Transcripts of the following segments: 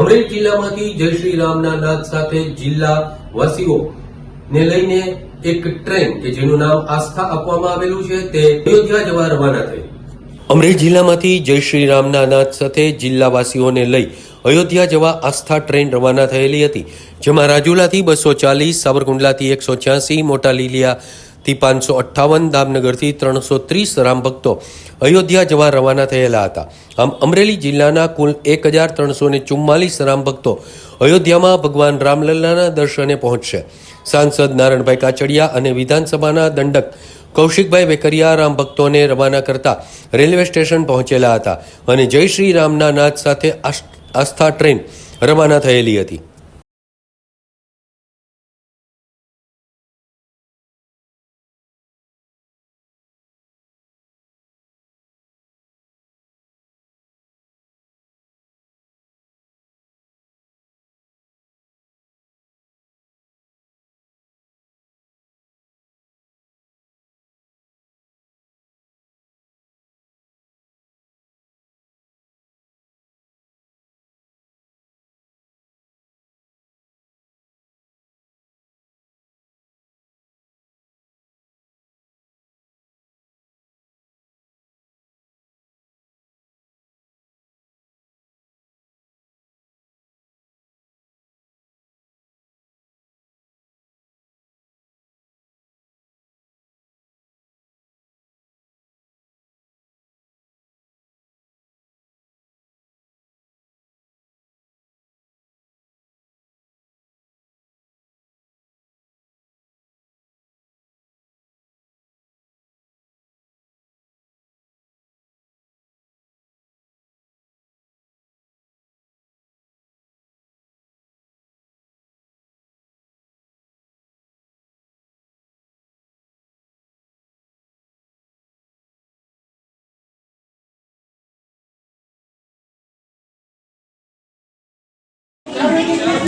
અમરેલી જિલ્લામાંથી જય શ્રી રામના નાદ સાથે જિલ્લા વાસીઓ ને લઈને એક ટ્રેન કે જેનું નામ આસ્થા આપવામાં આવેલું છે, તે અયોધ્યા જવા રવાના થઈ. અમરેલી જિલ્લામાંથી જય શ્રી રામના નાદ સાથે જિલ્લાવાસીઓને લઈ અયોધ્યા જવા આસ્થા ટ્રેન રવાના થયેલી હતી, જેમાં રાજુલાથી બસો ચાલીસ સાબરકુંડલાથી એકસો છ્યાસી, મોટા લીલિયાથી પાંચસો અઠ્ઠાવન દામનગરથી ત્રણસો ત્રીસ રામ ભક્તો અયોધ્યા જવા રવાના થયેલા હતા. આમ અમરેલી જિલ્લાના કુલ એક હજાર ત્રણસો ને ચુમ્માલીસ રામ ભક્તો અયોધ્યામાં ભગવાન રામલલ્લાના દર્શને પહોંચશે. સાંસદ નારણભાઈ કાચડિયા અને વિધાનસભાના દંડક કૌશિકભાઈ વેકરિયા રામ ભક્તોને રવાના કરતા રેલવે સ્ટેશન પહોંચેલા હતા અને જય શ્રી રામના નાદ સાથે આસ્થા ટ્રેન રવાના થયેલી હતી.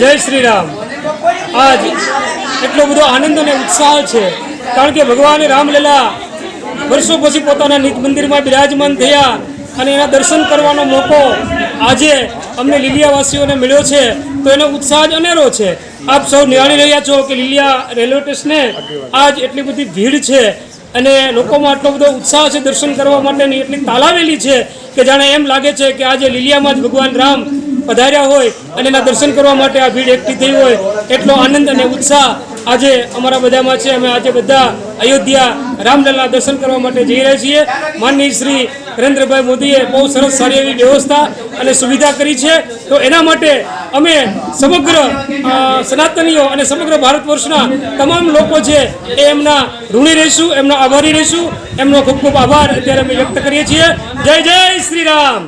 જય શ્રી રામ આજ એટલો બધો આનંદ અને ઉત્સાહ છે, કારણ કે ભગવાન રામલીલા વર્ષો પછી પોતાના નિત મંદિરમાં બિરાજમાન થયા અને એના દર્શન કરવાનો મોકો આજે અમને લીલિયાવાસીઓને મળ્યો છે, તો એનો ઉત્સાહ જ અનેરો છે. આપ સૌ નિહાળી રહ્યા છો કે લીલિયા રેલવે સ્ટેશને આજ એટલી બધી ભીડ છે અને લોકોમાં આટલો બધો ઉત્સાહ છે દર્શન કરવા માટેની, એટલી તાલાવેલી છે કે જાણે એમ લાગે છે કે આજે લીલિયામાં જ ભગવાન રામ પધાર્યા હોય અને એના દર્શન કરવા માટે આ ભીડ એકઠી થઈ હોય, એટલો આનંદ અને ઉત્સાહ આજે અમારા બધામાં છે. અમે આજે બધા અયોધ્યા રામલલ્લા દર્શન કરવા માટે જઈ રહ્યા છીએ. માનનીય શ્રી નરેન્દ્રભાઈ મોદીએ બહુ સરસ સારી એવી વ્યવસ્થા અને સુવિધા કરી છે. તો એના માટે અમે સમગ્ર સનાતનીઓ અને સમગ્ર ભારત વર્ષના તમામ લોકો છે એ એમના ઋણી રહીશું, એમના આભારી રહીશું. એમનો ખૂબ ખૂબ આભાર. અત્યારે અમે વ્યક્ત કરીએ છીએ. જય જય શ્રી રામ.